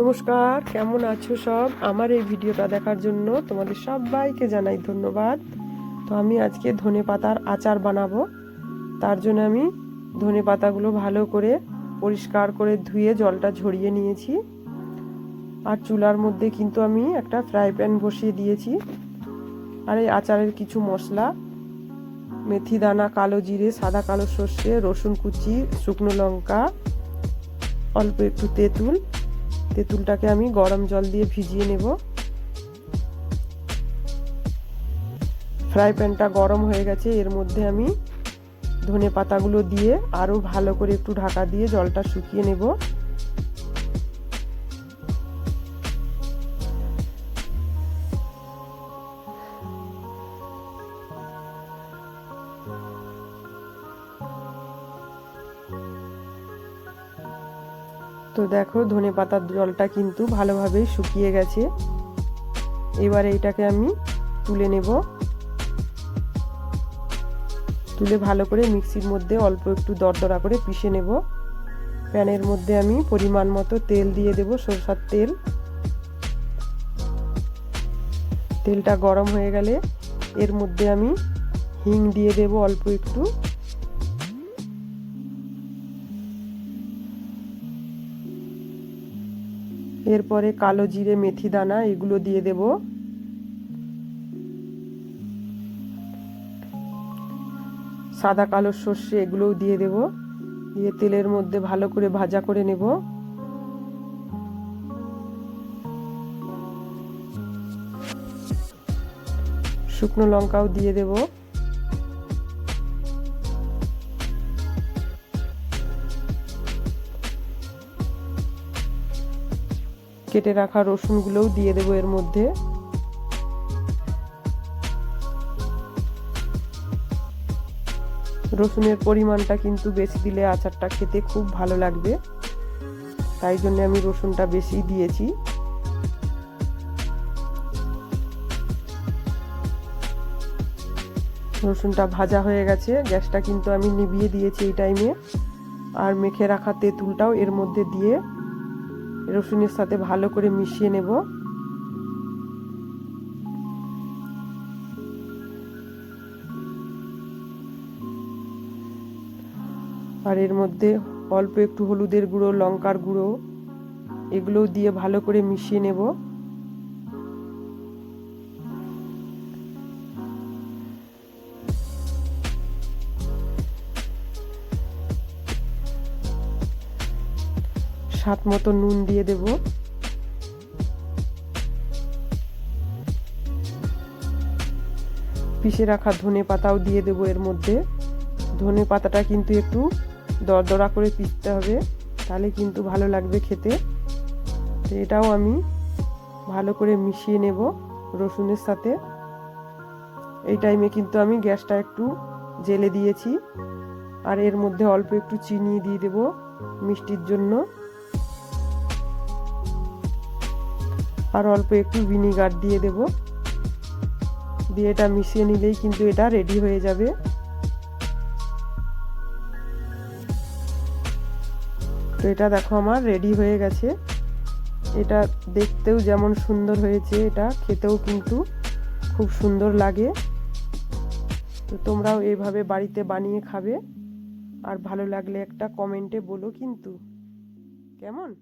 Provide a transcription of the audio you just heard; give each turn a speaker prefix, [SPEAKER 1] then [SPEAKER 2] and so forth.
[SPEAKER 1] নমস্কার, কেমন আছো সব? আমার এই ভিডিওটা দেখার জন্য তোমাদের সবাইকে জানাই ধন্যবাদ। তো আমি আজকে ধনে পাতার আচার বানাবো। তার জন্য আমি ধনে পাতাগুলো ভালো করে পরিষ্কার করে ধুয়ে জলটা ঝরিয়ে নিয়েছি। আর চুলার মধ্যে কিন্তু আমি একটা ফ্রাই প্যান বসিয়ে দিয়েছি। আর এই আচারের কিছু মশলা, মেথি দানা, কালো জিরে, সাদা কালো সর্ষে, রসুন কুচি, শুকনো লঙ্কা, অল্প একটু তেঁতুল তেঁতুলটাকে আমি গরম জল দিয়ে ভিজিয়ে নেব। ফ্রাই প্যানটা গরম হয়ে গেছে, এর মধ্যে আমি ধনে পাতাগুলো দিয়ে আরও ভালো করে একটু ঢাকা দিয়ে জলটা শুকিয়ে নেব। তো দেখো ধনে পাতার জলটা কিন্তু ভালোভাবেই শুকিয়ে গেছে। এবার এইটাকে আমি তুলে নেব। তুলে ভালো করে মিক্সির মধ্যে অল্প একটু দরদরা করে পিষে নেব। প্যানের মধ্যে আমি পরিমাণ মতো তেল দিয়ে দেব, সরষার তেল। তেলটা গরম হয়ে গেলে এর মধ্যে আমি হিং দিয়ে দেব অল্প একটু। এরপরে কালো জিরে, মেথি দানা, এগুলো দিয়ে দেব। সাদা কালো সর্ষে, এগুলোও দিয়ে দেব। দিয়ে তেলের মধ্যে ভালো করে ভাজা করে নেব। শুকনো লঙ্কাও দিয়ে দেবো। কেটে রাখা রসুনগুলোও দিয়ে দেবো এর মধ্যে। রসুনের পরিমাণটা কিন্তু বেশি দিলে আচারটা খেতে খুব ভালো লাগবে। তাই জন্য আমি রসুনটা বেশি দিয়েছি। রসুনটা ভাজা হয়ে গেছে, গ্যাসটা কিন্তু আমি নিভিয়ে দিয়েছি এই টাইমে। আর মেখে রাখা তেঁতুলটাও এর মধ্যে দিয়ে রসুনের সাথে ভালো করে মিশিয়ে নেব। আর এর মধ্যে অল্প একটু হলুদের গুঁড়ো, লঙ্কার গুঁড়ো, এগুলোও দিয়ে ভালো করে মিশিয়ে নেব। স্বাদ মতো নুন দিয়ে দেব। পিষে রাখা ধনে পাতাও দিয়ে দেব এর মধ্যে। ধনে পাতাটা কিন্তু একটু দরদরা করে পিষতে হবে, তাহলে কিন্তু ভালো লাগবে খেতে। তো এটাও আমি ভালো করে মিশিয়ে নেব রসুনের সাথে। এই টাইমে কিন্তু আমি গ্যাসটা একটু জেলে দিয়েছি। আর এর মধ্যে অল্প একটু চিনি দিয়ে দেব মিষ্টির জন্য। আর অল্প একটু ভিনিগার দিয়ে দেব। দিয়ে এটা মিশিয়ে নিলেই কিন্তু এটা রেডি হয়ে যাবে। তো এটা দেখো আমার রেডি হয়ে গেছে। এটা দেখতেও যেমন সুন্দর হয়েছে, এটা খেতেও কিন্তু খুব সুন্দর লাগে। তো তোমরাও এইভাবে বাড়িতে বানিয়ে খাবে। আর ভালো লাগলে একটা কমেন্টে বলো কিন্তু। কেমন?